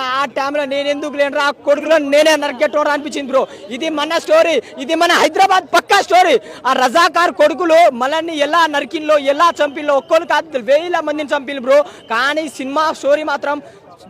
ఆ టైంలో నేను ఎందుకు లేను ఆ కొడుకులో నేనే నరికెట్టోడు అనిపించింది బ్రో. ఇది మన స్టోరీ ఇది మన హైదరాబాద్ పక్కా స్టోరీ ఆ రజాకార్ కొడుకులు మనల్ని ఎలా నరికిన్లో ఎలా చంపిలో ఒక్కరు కాదు వేల మందిని చంపిన బ్రో. కానీ సినిమా స్టోరీ మాత్రం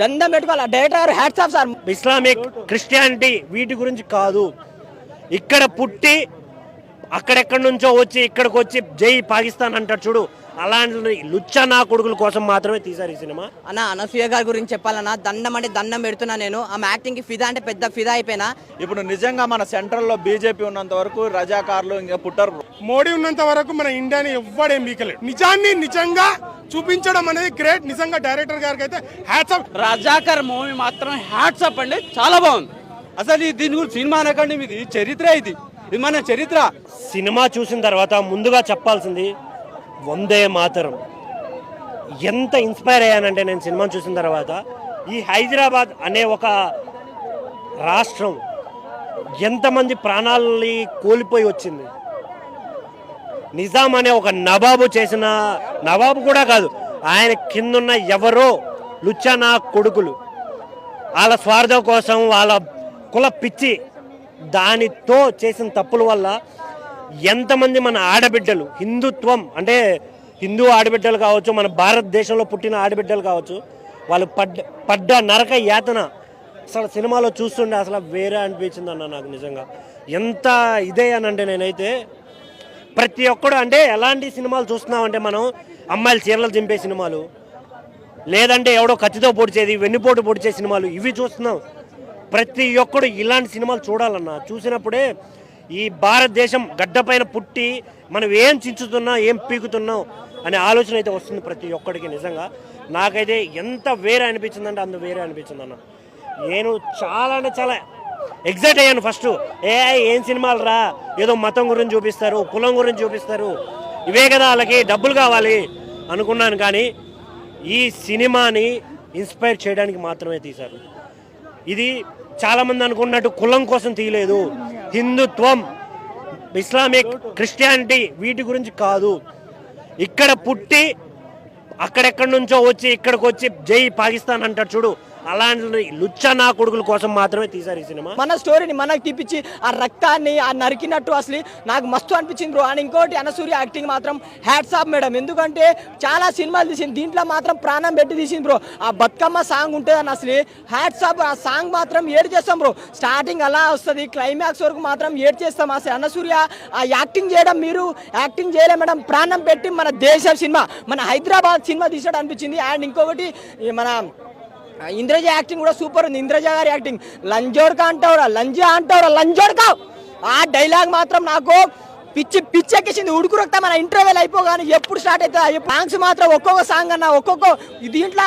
దండం పెట్టుకోవాలి. Director hats off sir Islamic Christianity వీటి గురించి కాదు. ఇక్కడ పుట్టి అక్కడెక్కడి నుంచో వచ్చి ఇక్కడికి వచ్చి జై పాకిస్తాన్ అంటాడు చూడు. అలాంటి లుచ్చ నా కొడుకుల కోసం మాత్రమే తీశారు ఈ సినిమా. అన్న అనసూయ గారి గురించి చెప్పాలన్నా దండం అంటే దండం పెడుతున్నా నేను. ఆమె యాక్టింగ్కి ఫిదా అంటే పెద్ద ఫిదా అయిపోయినా. ఇప్పుడు నిజంగా మన సెంట్రల్లో బీజేపీ ఉన్నంత వరకు రజాకారులు ఇంకా పుట్టరు మోడీ ఉన్నంత వరకు మన ఇండియాని ఎవ్వడేం బీకలేడు నిజాన్ని నిజంగా చూపించడం అనేది గ్రేట్ నిజంగా డైరెక్టర్ గారికి అయితే హ్యాట్స్ ఆఫ్ రజాకర్ మూవీ మాత్రం హ్యాట్స్ అప్ అండి. చాలా బాగుంది. అసలు ఇది దీని గురించి సినిమా అనకండి ఇది చరిత్ర ఇది. ఇది మన చరిత్ర. సినిమా చూసిన తర్వాత ముందుగా చెప్పాల్సింది వందే మాతరం. ఎంత ఇన్స్పైర్ అయ్యానంటే నేను సినిమా చూసిన తర్వాత ఈ హైదరాబాద్ అనే ఒక రాష్ట్రం ఎంతమంది ప్రాణాలని కోల్పోయి వచ్చింది. నిజాం అనే ఒక నవాబు చేసిన నవాబు కూడా కాదు ఆయన కిందున్న ఎవరో లుచ్చానా కొడుకులు. వాళ్ళ స్వార్థం కోసం వాళ్ళ కుల పిచ్చి దానితో చేసిన తప్పుల వల్ల ఎంతమంది మన ఆడబిడ్డలు? హిందుత్వం అంటే హిందూ ఆడబిడ్డలు కావచ్చు మన భారతదేశంలో పుట్టిన ఆడబిడ్డలు కావచ్చు వాళ్ళు పడ్డ పడ్డ నరక యాతన అసలు సినిమాలో చూస్తుండే అసలు వేరే అనిపించింది అన్న నాకు నిజంగా. ఎంత ఇదే అని అంటే నేనైతే ప్రతి ఒక్కడు అంటే ఎలాంటి సినిమాలు చూస్తున్నామంటే మనం అమ్మాయిలు చీరలు దింపే సినిమాలు లేదంటే ఎవడో కత్తితో పొడిచేది వెన్నుపోటు పొడిచే సినిమాలు ఇవి చూస్తున్నాం. ప్రతి ఒక్కడు ఇలాంటి సినిమాలు చూడాలన్నా చూసినప్పుడే ఈ భారతదేశం గడ్డపైన పుట్టి మనం ఏం చించుతున్నాం ఏం పీకుతున్నాం అనే ఆలోచన అయితే వస్తుంది ప్రతి ఒక్కడికి నిజంగా. నాకైతే ఎంత వేరే అనిపించిందంటే అంత వేరే అనిపించింది అన్న నేను చాలా అంటే చాలా ఎగ్జైట్ అయ్యాను ఫస్ట్ ఏ ఏం సినిమాలు రా? ఏదో మతం గురించి చూపిస్తారు కులం గురించి చూపిస్తారు. ఇవే కదా వాళ్ళకి డబ్బులు కావాలి అనుకున్నాను కానీ ఈ సినిమాని ఇన్స్పైర్ చేయడానికి మాత్రమే తీశారు. ఇది చాలామంది అనుకున్నట్టు కులం కోసం తీయలేదు. హిందుత్వం ఇస్లామిక్ క్రిస్టియానిటీ వీటి గురించి కాదు. ఇక్కడ పుట్టి అక్కడెక్కడి నుంచో వచ్చి ఇక్కడికి వచ్చి జై పాకిస్తాన్ అంటాడు చూడు. అలాంటి లుచ్చ నా కొడుకుల కోసం మాత్రమే తీశారు ఈ సినిమా. మన స్టోరీని మనకు తీపిచ్చి ఆ రక్తాన్ని ఆ నరికినట్టు అసలు నాకు మస్తు అనిపించింది బ్రో. అండ్ ఇంకోటి అనసూర్య యాక్టింగ్ మాత్రం హ్యాట్స్ ఆఫ్ మేడం. ఎందుకంటే చాలా సినిమాలు తీసింది. దీంట్లో మాత్రం ప్రాణం పెట్టి తీసింది బ్రో. ఆ బతుకమ్మ సాంగ్ ఉంటుందని అసలు హ్యాట్స్ ఆఫ్ ఆ సాంగ్ మాత్రం ఏడు చేస్తాం బ్రో. స్టార్టింగ్ అలా వస్తుంది క్లైమాక్స్ వరకు మాత్రం ఏడ్ చేస్తాం. అసలు అనసూర్య ఆ యాక్టింగ్ చేయడం మీరు యాక్టింగ్ చేయలే మేడం. ప్రాణం పెట్టి మన దేశ సినిమా మన హైదరాబాద్ సినిమా తీసాడు అనిపించింది. అండ్ ఇంకొకటి మన ఇంద్రజ యాక్టింగ్ కూడా సూపర్ ఉంది. ఇంద్రజ గారి యాక్టింగ్. లంజోడ్కా అంటావురా లంజా అంటావురా లంజోడ్కా ఆ డైలాగ్ మాత్రం నాకు పిచ్చి పిచ్చెక్కేసింది. ఉడుకు రక్త మన ఇంటర్వెల్ అయిపోగానే ఎప్పుడు స్టార్ట్ అవుతుంది సాంగ్స్ మాత్రం ఒక్కొక్క సాంగ్ అన్న ఒక్కొక్క దీంట్లో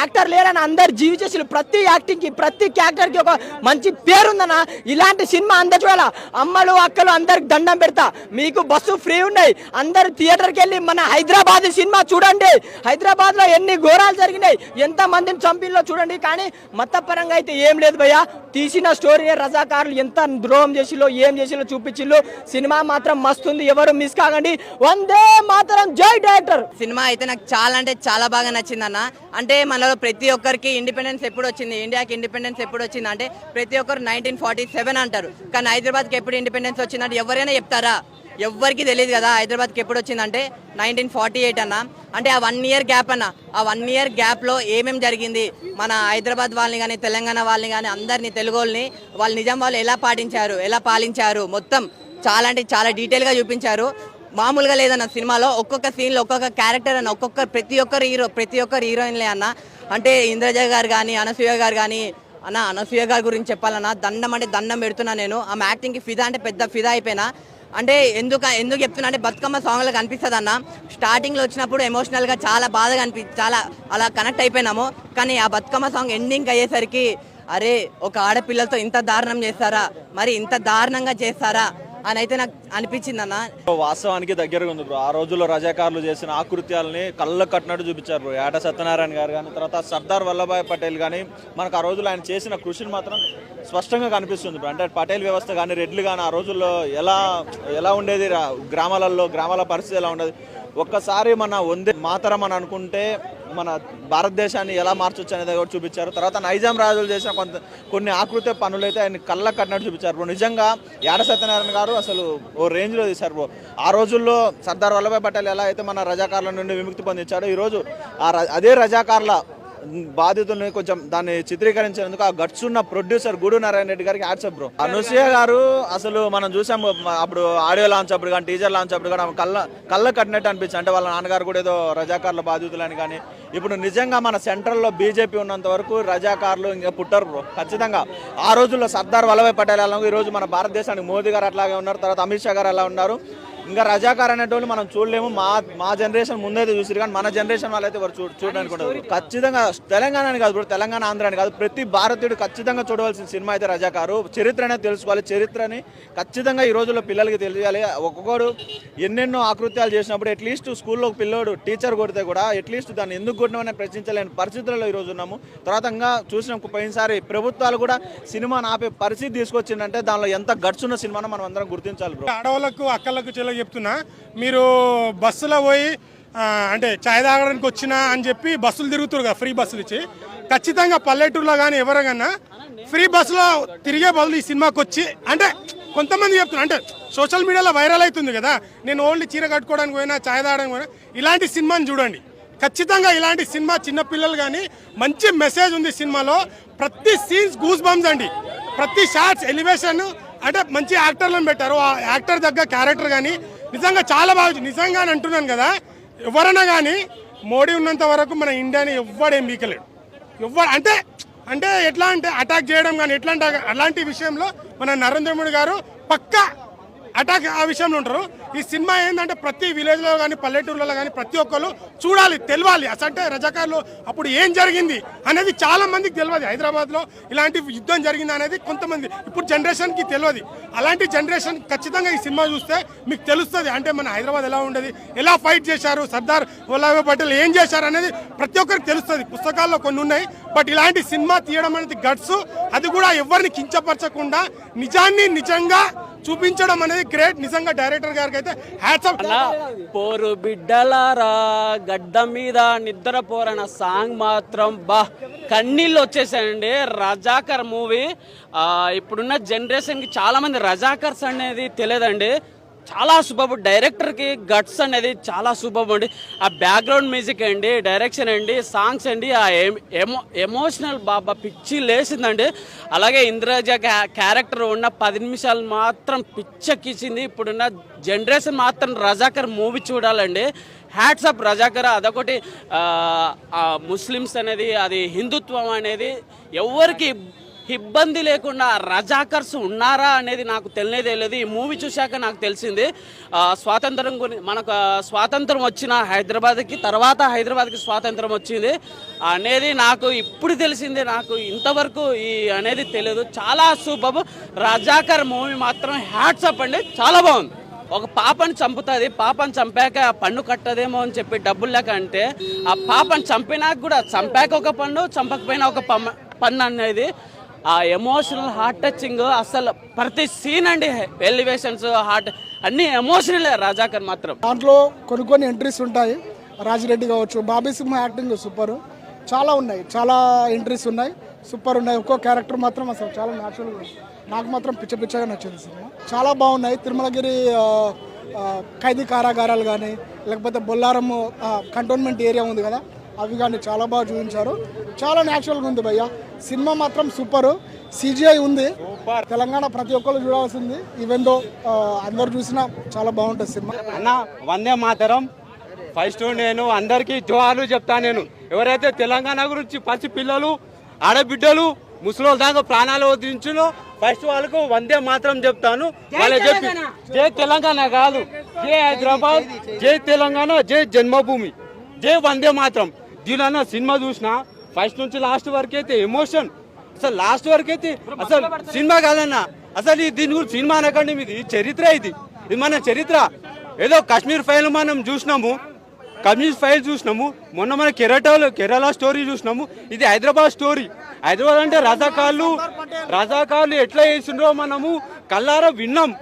యాక్టర్ లేరని అందరు జీవిచేసి ప్రతి యాక్టింగ్కి ప్రతి క్యారెక్టర్కి ఒక మంచి పేరుందన్న. ఇలాంటి సినిమా అందరు చూడాల? అమ్మలు అక్కలు అందరికి దండం పెడతా. మీకు బస్సు ఫ్రీ ఉన్నాయి. అందరు థియేటర్కి వెళ్ళి మన హైదరాబాద్ సినిమా చూడండి. హైదరాబాద్లో ఎన్ని ఘోరాలు జరిగినాయి. ఎంత మందిని చంపిల్లో చూడండి. కానీ మతపరంగా అయితే ఏం లేదు భయ్యా. తీసిన స్టోరీ రజాకారులు ఎంత ద్రోహం చేసిలో ఏం చేసిలో చూపించిల్లో సినిమా మాత్రం మస్తుంది ఎవరు మిస్ కాకండి. వందే మాత్రం. జై డైరెక్టర్ సినిమా అయితే నాకు చాలా అంటే చాలా బాగా నచ్చింది అన్న అంటే మనలో ప్రతి ఒక్కరికి ఇండిపెండెన్స్ ఎప్పుడు వచ్చింది? ఇండియాకి ఇండిపెండెన్స్ ఎప్పుడు వచ్చింది? అంటే ప్రతి ఒక్కరు నైన్టీన్ ఫార్టీ సెవెన్ అంటారు. కానీ హైదరాబాద్కి ఎప్పుడు ఇండిపెండెన్స్ వచ్చిందంటే ఎవరైనా చెప్తారా? ఎవ్వరికి తెలియదు కదా హైదరాబాద్కి ఎప్పుడు వచ్చిందంటే నైన్టీన్ ఫార్టీ ఎయిట్ అన్న. అంటే ఆ వన్ ఇయర్ గ్యాప్ అన్న. ఆ వన్ ఇయర్ గ్యాప్లో ఏమేమి జరిగింది? మన హైదరాబాద్ వాళ్ళని కానీ తెలంగాణ వాళ్ళని కానీ అందరినీ తెలుగు వాళ్ళని వాళ్ళు నిజం వాళ్ళు ఎలా పాటించారు? ఎలా పాలించారు? మొత్తం చాలా అంటే చాలా డీటెయిల్గా చూపించారు. మామూలుగా లేదన్న సినిమాలో ఒక్కొక్క సీన్లో ఒక్కొక్క క్యారెక్టర్ అన్న ఒక్కొక్క ప్రతి ఒక్కరు హీరో ప్రతి ఒక్కరు హీరోయిన్లే అన్న. అంటే ఇంద్రజ గారు కానీ అనసూయ గారు కానీ అన్న అనసూయ గారి గురించి చెప్పాలన్నా దండం అంటే దండం పెడుతున్నా నేను. ఆమె యాక్టింగ్కి ఫిదా అంటే పెద్ద ఫిదా అయిపోయినా. అంటే ఎందుకు ఎందుకు చెప్తున్నా అంటే బతుకమ్మ సాంగ్లో కనిపిస్తుంది అన్న. స్టార్టింగ్లో వచ్చినప్పుడు ఎమోషనల్గా చాలా బాధగా అనిపి చాలా అలా కనెక్ట్ అయిపోయినాము. కానీ ఆ బతుకమ్మ సాంగ్ ఎండింగ్ అయ్యేసరికి అరే ఒక ఆడపిల్లలతో ఇంత దారుణం చేస్తారా? మరి ఇంత దారుణంగా చేస్తారా? అని అయితే నాకు అనిపించింది అన్న. వాస్తవానికి దగ్గరగా ఉంది బ్రో. ఆ రోజుల్లో రజాకారులు చేసిన ఆకృత్యాలని కళ్ళ కట్టినట్టు చూపించారు బ్రో. ఏట సత్యనారాయణ గారు కానీ తర్వాత సర్దార్ వల్లభాయ్ పటేల్ కానీ మనకు ఆ రోజుల్లో ఆయన చేసిన కృషిని మాత్రం స్పష్టంగా కనిపిస్తుంది బ్రో. అంటే పటేల్ వ్యవస్థ కానీ రెడ్లు కానీ ఆ రోజుల్లో ఎలా ఎలా ఉండేది? రా- గ్రామాలలో గ్రామాల పరిస్థితి ఎలా ఉండేది? ఒక్కసారి మన వందే మాతరం అని అనుకుంటే మన భారతదేశాన్ని ఎలా మార్చొచ్చు అనేది కూడా చూపించారు. తర్వాత నైజాం రాజులు చేసిన కొంత కొన్ని ఆకృతి పనులు అయితే ఆయన కళ్ళ కట్టినట్టు చూపించారు బ్రో. నిజంగా యాడ సత్యనారాయణ గారు అసలు ఓ రేంజ్లో తీశారు బ్రో. ఆ రోజుల్లో సర్దార్ వల్లభాయ్ పటేల్ ఎలా అయితే మన రజాకారుల నుండి విముక్తి పొందించాడో ఈరోజు ఆ ర- అదే రజాకారుల బాధితుల్ని కొంచెం దాన్ని చిత్రీకరించినందుకు ఆ గట్స్ ఉన్న ప్రొడ్యూసర్ గూడు నారాయణ రెడ్డి గారికి యాడ్సప్ బ్రో. అనసూయ గారు అసలు మనం చూసాము అప్పుడు ఆడియో లాంచ్ అప్పుడు కానీ టీజర్ లాంచ్ అప్పుడు కానీ కళ్ళ కళ్ళ కట్టినట్టు అనిపించింది. అంటే వాళ్ళ నాన్నగారు కూడా ఏదో రజాకారుల బాధితులని కానీ ఇప్పుడు నిజంగా మన సెంట్రల్లో బీజేపీ ఉన్నంత వరకు రజాకారులు ఇంకా పుట్టరు బ్రో. ఖచ్చితంగా. ఆ రోజుల్లో సర్దార్ వల్లభాయ్ పటేల్ ఈ రోజు మన భారతదేశానికి మోదీ గారు అట్లాగే ఉన్నారు తర్వాత అమిత్ షా గారు అలా ఉన్నారు. ఇంకా రజాకార్ అనేటోళ్ళు మనం చూడలేము. మా మా జనరేషన్ ముందైతే చూసారు కానీ మన జనరేషన్ వాళ్ళైతే ఎవరు చూ చూడడానికి ఉండదు. ఖచ్చితంగా తెలంగాణ అని కాదు బ్రో తెలంగాణ ఆంధ్ర అని కాదు. ప్రతి భారతీయుడు ఖచ్చితంగా చూడవలసిన సినిమా అయితే రజాకారు. చరిత్ర అనేది తెలుసుకోవాలి. చరిత్రని ఖచ్చితంగా ఈ రోజుల్లో పిల్లలకి తెలియాలి. ఒక్కొక్కడు ఎన్నెన్నో ఆకృత్యాలు చేసినప్పుడు అట్లీస్ట్ స్కూల్లో ఒక పిల్లోడు టీచర్ కొడితే కూడా అట్లీస్ట్ దాన్ని ఎందుకు కొట్టినామని ప్రశ్నించలేని పరిస్థితుల్లో ఈ రోజు ఉన్నాము. తర్వాత ఇంకా చూసిన పోయినసారి ప్రభుత్వాలు కూడా సినిమాని ఆపే పరిస్థితి తీసుకొచ్చిందంటే దానిలో ఎంత గట్స్ ఉన్న సినిమాను మనం అందరం గుర్తించాలి బ్రో. ఆడవాళ్ళకు అక్కలకు చెల్లెలకు చెప్తున్నా. మీరు బస్సులో పోయి అంటే చాయ్ తాగడానికి వచ్చినా అని చెప్పి బస్సులు తిరుగుతారు కదా ఫ్రీ బస్సులు ఇచ్చి. ఖచ్చితంగా పల్లెటూరులో కానీ ఎవరికన్నా ఫ్రీ బస్సులో తిరిగే బదులు ఈ సినిమాకి వచ్చి అంటే కొంతమంది చెప్తున్నారు అంటే సోషల్ మీడియాలో వైరల్ అవుతుంది కదా నేను ఓన్లీ చీర కట్టుకోవడానికి పోయినా ఛాయ్ తాగడానికి పోయినా ఇలాంటి సినిమాని చూడండి. ఖచ్చితంగా ఇలాంటి సినిమా చిన్నపిల్లలు కానీ మంచి మెసేజ్ ఉంది సినిమాలో. ప్రతి సీన్స్ గూస్ బంప్స్ అండి. ప్రతి షార్ట్స్ ఎలివేషన్ అంటే మంచి యాక్టర్లను పెట్టారు. ఆ యాక్టర్ దగ్గర క్యారెక్టర్ కానీ నిజంగా చాలా బాగా నిజంగా అని అంటున్నాను కదా ఎవరైనా కానీ మోడీ ఉన్నంత వరకు మన ఇండియాని ఎవ్వడేం బీకలేడు ఎవ్వరు అంటే అంటే ఎట్లా అంటే అటాక్ చేయడం కానీ ఎట్లా అంటే అలాంటి విషయంలో మన నరేంద్ర మోడీ గారు పక్కా అటాక్ ఆ విషయంలో ఉంటారు. ఈ సినిమా ఏంటంటే ప్రతి విలేజ్లో కానీ పల్లెటూర్లలో కానీ ప్రతి ఒక్కరు చూడాలి తెలియాలి అసంటే రజాకారులు అప్పుడు ఏం జరిగింది అనేది చాలా మందికి తెలియదు హైదరాబాద్లో ఇలాంటి యుద్ధం జరిగింది అనేది కొంతమంది ఇప్పుడు జనరేషన్కి తెలియదు అలాంటి జనరేషన్ ఖచ్చితంగా ఈ సినిమా చూస్తే మీకు తెలుస్తుంది. అంటే మన హైదరాబాద్ ఎలా ఉండేది ఎలా ఫైట్ చేశారు సర్దార్ వల్లభాయ్ పటేల్ ఏం చేశారు అనేది ప్రతి ఒక్కరికి తెలుస్తుంది. పుస్తకాల్లో కొన్ని ఉన్నాయి బట్ ఇలాంటి సినిమా తీయడం అనేది గట్స్. అది కూడా ఎవరిని కించపరచకుండా నిజాన్ని నిజంగా చూపించడం అనేది గ్రేట్. నిజంగా డైరెక్టర్ గారికి అయితే హ్యాట్స్ పోరు బిడ్డలారా గడ్డ మీద నిద్ర పోరన సాంగ్ మాత్రం బా. కన్నీళ్ళు వచ్చేసాయండి. రజాకర్ మూవీ. ఇప్పుడున్న జనరేషన్కి చాలామంది రజాకర్స్ అనేది తెలియదండి. చాలా సూపర్ డైరెక్టర్కి గట్స్ అనేది చాలా సూపర్ అండి. ఆ బ్యాక్గ్రౌండ్ మ్యూజిక్ అండి డైరెక్షన్ అండి సాంగ్స్ అండి ఆ ఎమో ఎమోషనల్ బాబా పిచ్చి లేసిందండి అలాగే ఇంద్రజ క్యా- క్యారెక్టర్ ఉన్న పది నిమిషాలు మాత్రం పిచ్చెక్కించింది. ఇప్పుడున్న జనరేషన్ మాత్రం రజాకర్ మూవీ చూడాలండి. Hats off Razakar. అదొకటి ముస్లిమ్స్ అనేది అది హిందుత్వం అనేది ఎవరికి ఇబ్బంది లేకుండా రజాకర్స్ ఉన్నారా అనేది నాకు తెలియదే లేదు. ఈ మూవీ చూశాక నాకు తెలిసింది. స్వాతంత్రం గురి మనకు స్వాతంత్రం వచ్చిన హైదరాబాద్కి తర్వాత హైదరాబాద్కి స్వాతంత్రం వచ్చింది. అనేది నాకు ఇప్పుడు తెలిసింది. నాకు ఇంతవరకు ఈ అనేది తెలియదు. చాలా సూపర్ రజాకర్ మూవీ మాత్రం హ్యాట్సప్ అండి. చాలా బాగుంది. ఒక పాపని చంపుతుంది. పాపను చంపాక ఆ పన్ను కట్టదేమో అని చెప్పి డబ్బులు లేక అంటే ఆ పాపని చంపినాక కూడా చంపాక ఒక పన్ను చంపకపోయినా ఒక పన్ను అనేది. ఆ ఎమోషనల్ హార్ట్ టచింగ్ అసలు ప్రతి సీన్ అండి. ఎలివేషన్స్ హార్ట్ అన్ని ఎమోషనల్ రాజాకర్ మాత్రం. దాంట్లో కొన్ని కొన్ని ఎంట్రీస్ ఉంటాయి. రాజిరెడ్డి కావచ్చు బాబీ సింహ యాక్టింగ్ సూపర్ చాలా ఉన్నాయి. చాలా ఎంట్రీస్ ఉన్నాయి. సూపర్ ఉన్నాయి. ఒక్కో క్యారెక్టర్ మాత్రం అసలు చాలా న్యాచురల్గా ఉంది. నాకు మాత్రం పిచ్చ పిచ్చగా నచ్చింది సినిమా. చాలా బాగున్నాయి. తిరుమలగిరి ఖైదీ కారాగారాలు కానీ లేకపోతే బొల్లారం కంటోన్మెంట్ ఏరియా ఉంది కదా. అవి కానీ చాలా బాగా చూపించారు. చాలా న్యాచురల్గా ఉంది భయ్య. సినిమా మాత్రం సూపర్ సిజిఐ ఉంది. తెలంగాణ ప్రతి ఒక్కరు చూడాల్సింది. ఈవెన్ దో అందరు చూసినా చాలా బాగుంటుంది సినిమా. అన్న వందే మాతరం. ఫస్ట్ నేను అందరికీ జోహార్లు చెప్తా నేను. ఎవరైతే తెలంగాణ గురించి పసి పిల్లలు ఆడబిడ్డలు ముసలోళ్ళ దాకా ప్రాణాలు వదిలించును ఫస్ట్ వాళ్ళకు వందే మాత్రం చెప్తాను. వాళ్ళ చెప్పి జై తెలంగాణ కాదు. జై హైదరాబాద్ జై తెలంగాణ జై జన్మభూమి. జై వందే మాత్రం. దీనిలో సినిమా చూసిన ఫస్ట్ నుంచి లాస్ట్ వరకు అయితే ఎమోషన్. అసలు లాస్ట్ వరకు అయితే అసలు సినిమా కాదన్న. అసలు దీని గురించి సినిమా అనకండి ఇది చరిత్ర ఇది. ఇది మన చరిత్ర. ఏదో కాశ్మీర్ ఫైల్ మనం చూసినాము. కాశ్మీర్ ఫైల్ చూసినాము. మొన్న మన కేరళలో కేరళ స్టోరీ చూసినాము. ఇది హైదరాబాద్ స్టోరీ. హైదరాబాద్ అంటే రజాకాళ్ళు రజాకాళ్ళు ఎట్లా చేసిండ్రో మనము కల్లారా విన్నాం.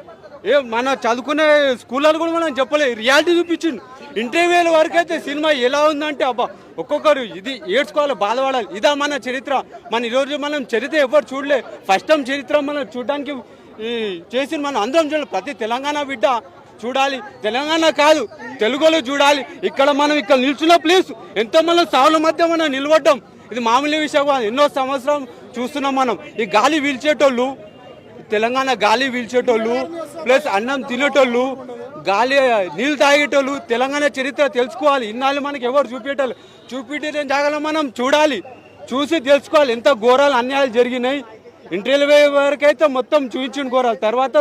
ఏ మన చదువుకునే స్కూళ్ళలో కూడా మనం చెప్పలేదు రియాలిటీ చూపించిండు. ఇంటర్వ్యూల వరకు అయితే సినిమా ఎలా ఉందంటే అబ్బా ఒక్కొక్కరు ఇది ఏడ్చుకోవాలి బాధపడాలి. ఇదా మన చరిత్ర. మన ఈరోజు మనం చరిత్ర ఎవరు చూడలే. ఫస్ట్ టైం చరిత్ర మనం చూడడానికి చేసిన మనం అందరం చూడాలి. ప్రతి తెలంగాణ బిడ్డ చూడాలి. తెలంగాణ కాదు తెలుగులో చూడాలి. ఇక్కడ మనం ఇక్కడ నిల్చున్న ప్లేస్. ఎంతో మనం సావుల మధ్య మనం నిలబడ్డాం. ఇది మామూలు విషయం కాదు. ఎన్నో సంవత్సరం చూస్తున్నాం మనం. ఈ గాలి పీల్చేటోళ్ళు తెలంగాణ గాలి పీల్చేటోళ్ళు ప్లస్ అన్నం తినేటోళ్ళు గాలి నీళ్ళు తాగేటోళ్ళు తెలంగాణ చరిత్ర తెలుసుకోవాలి. ఇన్నాళ్ళు మనకి ఎవరు చూపేటోళ్ళు? చూపించే జాగాలో మనం? చూడాలి. చూసి తెలుసుకోవాలి. ఎంత ఘోరాలు అన్యాయాలు జరిగినాయి. ఇంటర్వ్యూ వరకు అయితే మొత్తం చూపించిండు ఘోరాలు. తర్వాత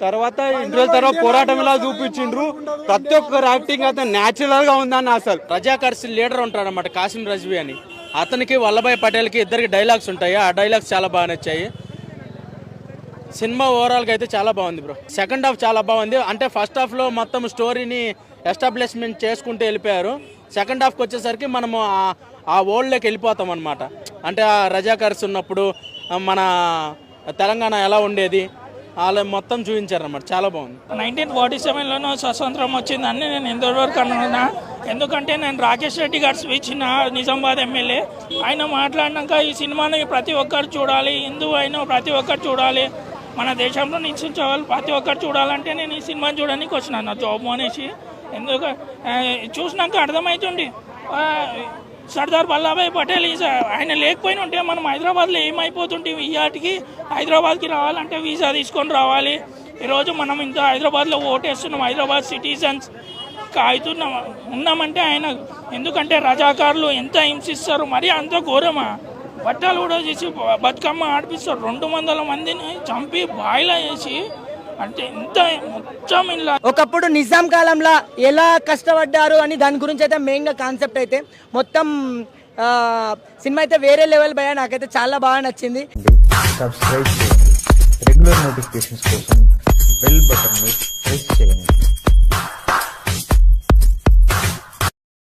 తర్వాత ఇంటర్వ్యూ తర్వాత పోరాటం ఇలా చూపించిండ్రు? ప్రతి ఒక్కరు యాక్టింగ్ అతను న్యాచురల్గా ఉందన్న అసలు. ప్రజాకర్షి లీడర్ ఉంటాడు అనమాట కాసిం రజ్వి అని. అతనికి వల్లభాయ్ పటేల్కి ఇద్దరికి డైలాగ్స్ ఉంటాయి. ఆ డైలాగ్స్ చాలా బాగా నచ్చాయి. సినిమా ఓవరాల్గా అయితే చాలా బాగుంది బ్రో. సెకండ్ హాఫ్ చాలా బాగుంది. అంటే ఫస్ట్ హాఫ్లో మొత్తం స్టోరీని ఎస్టాబ్లిష్మెంట్ చేసుకుంటూ వెళ్ళిపోయారు. సెకండ్ హాఫ్కి వచ్చేసరికి మనము ఆ- ఓల్డ్లోకి వెళ్ళిపోతాం అనమాట అంటే ఆ రజాకర్స్ ఉన్నప్పుడు మన తెలంగాణ ఎలా ఉండేది వాళ్ళు మొత్తం చూపించారన్నమాట చాలా బాగుంది. నైన్టీన్ ఫార్టీ సెవెన్లోనూ స్వతంత్రం వచ్చిందని నేను ఎంతవరకు అనుకున్నా. ఎందుకంటే నేను రాకేష్ రెడ్డి గారు స్పీచ్ ఇన్న నిజామాబాద్ ఎమ్మెల్యే. ఆయన మాట్లాడినాక ఈ సినిమాని ప్రతి ఒక్కరు చూడాలి హిందూ అయినా ప్రతి ఒక్కరు చూడాలి. మన దేశంలో నిశ్చించవాలి ప్రతి ఒక్కరు చూడాలంటే నేను ఈ సినిమా చూడడానికి వచ్చినాను నా జాబ్ అనేసి ఎందుకు? చూసినాక అర్థమవుతుంది సర్దార్ వల్లభాయ్ పటేల్ ఆయన లేకపోయినా ఉంటే మనం హైదరాబాద్లో ఏమైపోతుంటే ఇయాటికి హైదరాబాద్కి రావాలంటే వీసా తీసుకొని రావాలి. ఈరోజు మనం ఇంత హైదరాబాద్లో ఓటేస్తున్నాం హైదరాబాద్ సిటిజన్స్ కాగుతున్నాం ఉన్నామంటే ఆయన ఎందుకంటే రజాకారులు ఎంత హింసిస్తారు మరి అంత ఘోరమా? బట్టలు కూడా చేసి బతుకమ్మ ఆడిపిస్తారు. రెండు వందల మందిని చంపి బాయిలా వేసి అంటే ఇంత మొత్తం ఇలా ఒకప్పుడు నిజాం కాలంలో ఎలా కష్టపడ్డారు అని దాని గురించి అయితే మెయిన్గా కాన్సెప్ట్ అయితే మొత్తం ఆ, సినిమా అయితే వేరే లెవెల్ భయ నాకైతే చాలా బాగా నచ్చింది. సబ్స్క్రైబ్ చేయండి. రెగ్యులర్ నోటిఫికేషన్స్ కోసం బెల్ బటన్ని ప్రెస్ చేయండి.